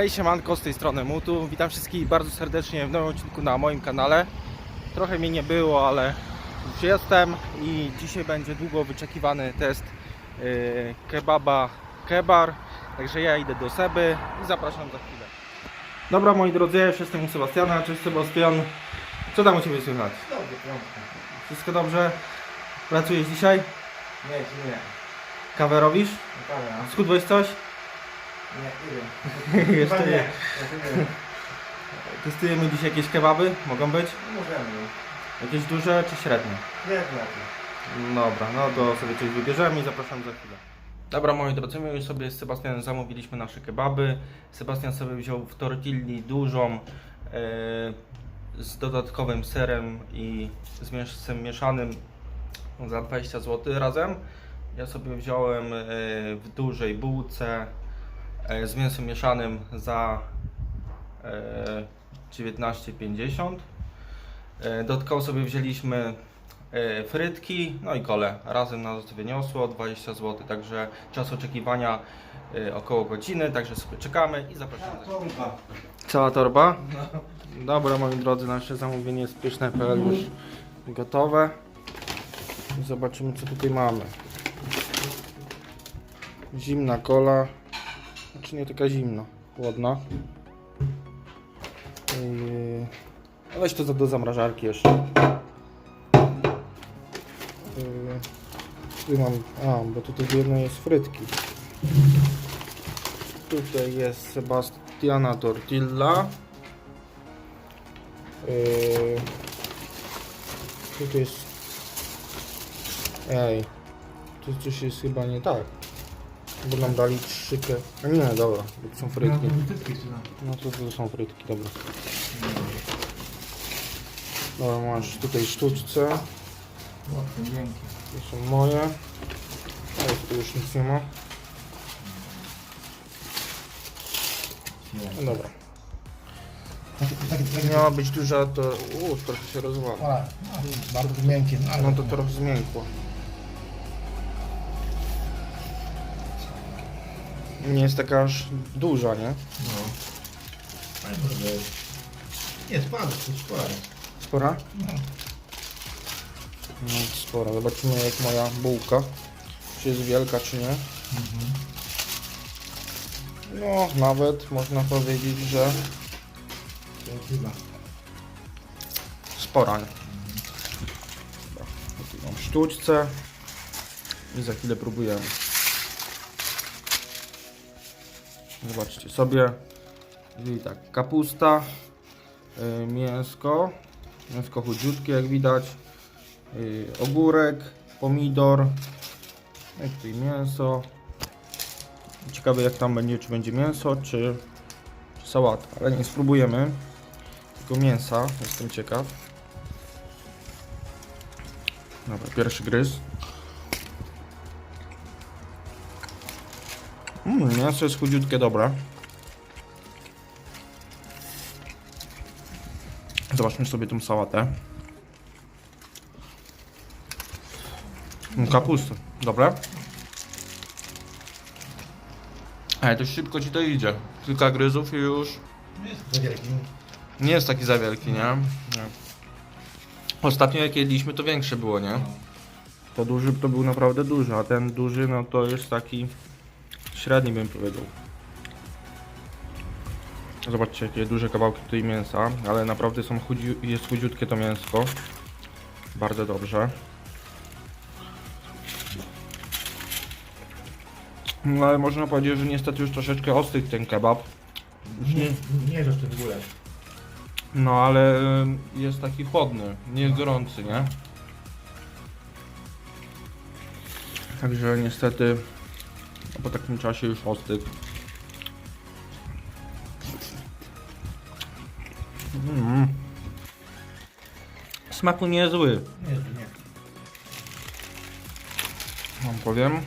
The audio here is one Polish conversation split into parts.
Hej, siemanko, z tej strony Mutu. Witam wszystkich bardzo serdecznie w nowym odcinku na moim kanale. Trochę mnie nie było, ale już jestem i dzisiaj będzie długo wyczekiwany test yy, kebaba Kebar. Także ja idę do Seby i zapraszam za chwilę. Dobra moi drodzy, ja już jestem u Sebastiana. Cześć Sebastian. Co tam u Ciebie słychać? Dobrze. Wszystko dobrze? Pracujesz dzisiaj? Nie, nie? Kawę robisz? No Dobra. Skudłeś coś? Nie. Jeszcze nie. Testujemy dziś jakieś kebaby? Mogą być? Możemy. Jakieś duże czy średnie? Nie, lepiej. Dobra, no to sobie coś wybierzemy i zapraszam za chwilę. Dobra moi drodzy, my już sobie z Sebastianem zamówiliśmy nasze kebaby. Sebastian sobie wziął w tortilli dużą e, z dodatkowym serem i z mięsem mieszanym za 20 zł razem. Ja sobie wziąłem e, w dużej bułce z mięsem mieszanym za e, 19,50. E, Dodatkowo sobie wzięliśmy e, frytki, no i kole. Razem nas wyniosło 20 zł, także czas oczekiwania e, około godziny, także sobie czekamy i zapraszamy. Cała torba? Dobra moi drodzy, nasze zamówienie jest pyszne.pl już gotowe. Zobaczymy co tutaj mamy. Zimna kola. Znaczy nie taka zimna, chłodna. Yy, Weź to do zamrażarki jeszcze. Yy, Tu mam, a, bo tutaj w jednej jest frytki. Tutaj jest Sebastiana Tortilla. Yy, tutaj jest. Ej, tu coś jest chyba nie tak. Bo nam dali trzykę. Nie, dobra, to są frytki. No to, to są frytki, dobra. Dobra, masz tutaj sztuczce. Dzięki. To są moje. Ale tu już nic nie ma. No dobra. Jak miała być duża, to uuu, trochę się rozwala. Ale, no, bardzo miękkie. No, ale No to trochę zmiękło. Nie jest taka aż duża, nie? No. Nie, spada, to spora. Spora? No. No spora. Zobaczymy jak moja bułka. Czy jest wielka, czy nie. No, nawet można powiedzieć, że To chyba. spora. Nie? Dobra, tutaj mam sztuczce i za chwilę próbujemy. Zobaczcie sobie. I tak, kapusta, y, mięsko, mięsko chudziutkie jak widać, y, ogórek, pomidor, no i tutaj mięso. Ciekawe jak tam będzie, czy będzie mięso, czy, czy ale nie spróbujemy. Tylko mięsa, jestem ciekaw. Dobra, pierwszy gryz. Mm, mięso jest chudziutkie, dobre. Zobaczmy sobie tą sałatę. Mm, Kapustę, dobre. Ale to szybko ci to idzie. Kilka gryzów i już nie jest taki za wielki, nie? nie. Ostatnio jak jedliśmy to większe było, nie? To duży to był naprawdę duży, a ten duży no to jest taki średni bym powiedział. Zobaczcie jakie duże kawałki tutaj mięsa, ale naprawdę są chudzi, jest chudziutkie to mięsko. Bardzo dobrze. No ale można powiedzieć, że niestety już troszeczkę ostygł ten kebab. Już nie, Nie, jest jeszcze w ogóle. no ale jest taki chłodny, nie jest gorący, nie? Także niestety po takim czasie już ostygł. Mm. Smaku niezły, Nie nie. wam powiem.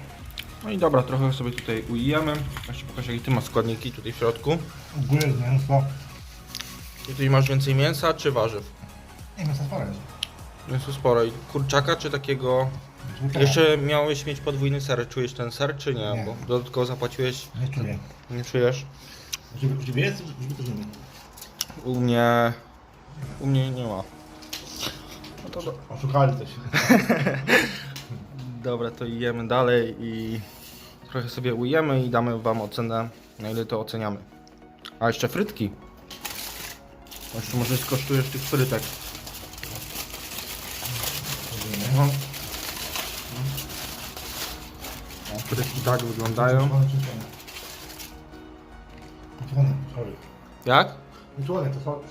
No i dobra, trochę sobie tutaj ujemy. Jeszcze pokażę jakie ty masz składniki tutaj w środku. W górę jest mięso. Tutaj masz więcej mięsa czy warzyw? Nie, mięso spore jest. Mięso sporo. I kurczaka czy takiego. Jeszcze miałeś mieć podwójny ser. Czujesz ten ser, czy nie? Nie. Bo dodatkowo zapłaciłeś. Nie czuję. Nie czujesz? U Ciebie jest? Też nie ma. U mnie... U mnie nie ma. No to. Oszukali coś. Dobra, to jemy dalej i trochę sobie ujemy i damy Wam ocenę, na ile to oceniamy. A jeszcze frytki. Jeszcze może skosztujesz tych frytek. No. O, Frytki tak wyglądają. Sorry. Jak? Członek to są.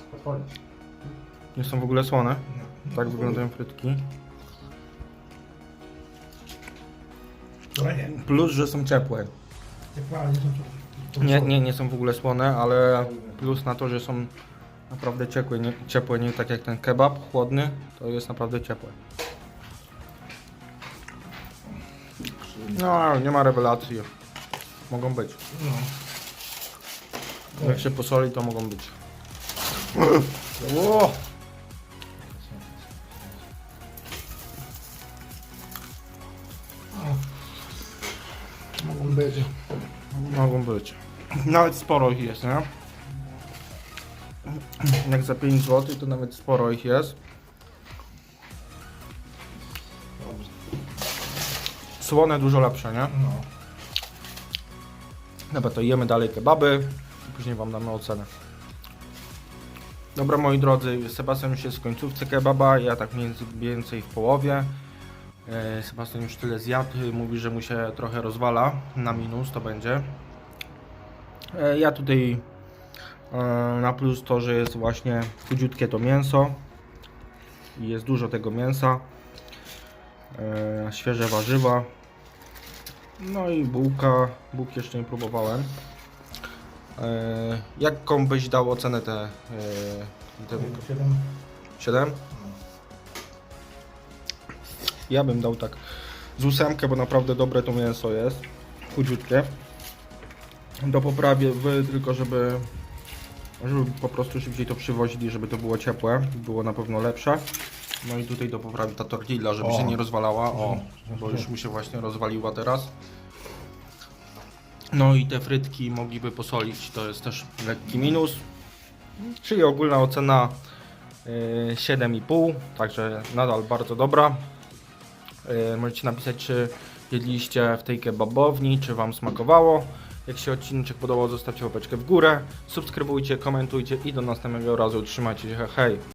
Nie są w ogóle słone. Tak wyglądają frytki. Plus, że są ciepłe. Ciepła, nie są ciepłe. Nie, nie, nie są w ogóle słone, ale plus na to, że są naprawdę ciepłe, nie, ciepłe, nie tak jak ten kebab chłodny, to jest naprawdę ciepłe. No, nie ma rewelacji. Mogą być. No. Jak się posoli, to mogą być. Ło! Mogą być. Mogą być. Nawet sporo ich jest, nie? Jak za 5 zł, to nawet sporo ich jest. Słone dużo lepsze, nie? No. Dobra, to jemy dalej kebaby i później Wam damy ocenę. Dobra, moi drodzy, Sebastian już jest w końcówce kebaba, ja tak między, więcej w połowie. E, Sebastian już tyle zjadł, mówi, że mu się trochę rozwala, na minus to będzie. E, Ja tutaj e, na plus to, że jest właśnie chudziutkie to mięso i jest dużo tego mięsa, świeże warzywa, no i bułka. Bułki jeszcze nie próbowałem. E, jaką byś dał ocenę te, e, te Siedem. 7? No. Ja bym dał tak z ósemkę, bo naprawdę dobre to mięso jest. Chudziutkie. Do poprawie wy tylko żeby żeby po prostu szybciej to przywozili, żeby to było ciepłe, było na pewno lepsze. No i tutaj do poprawy ta tortilla, żeby O. się nie rozwalała. O, Mhm. bo już mi się właśnie rozwaliła teraz. No i te frytki mogliby posolić, to jest też lekki minus. Czyli ogólna ocena y, 7,5, także nadal bardzo dobra. Y, Możecie napisać, czy jedliście w tej kebabowni, czy Wam smakowało. Jak się odcinek podobał, zostawcie łapeczkę w górę, subskrybujcie, komentujcie i do następnego razu. Trzymajcie się, hej!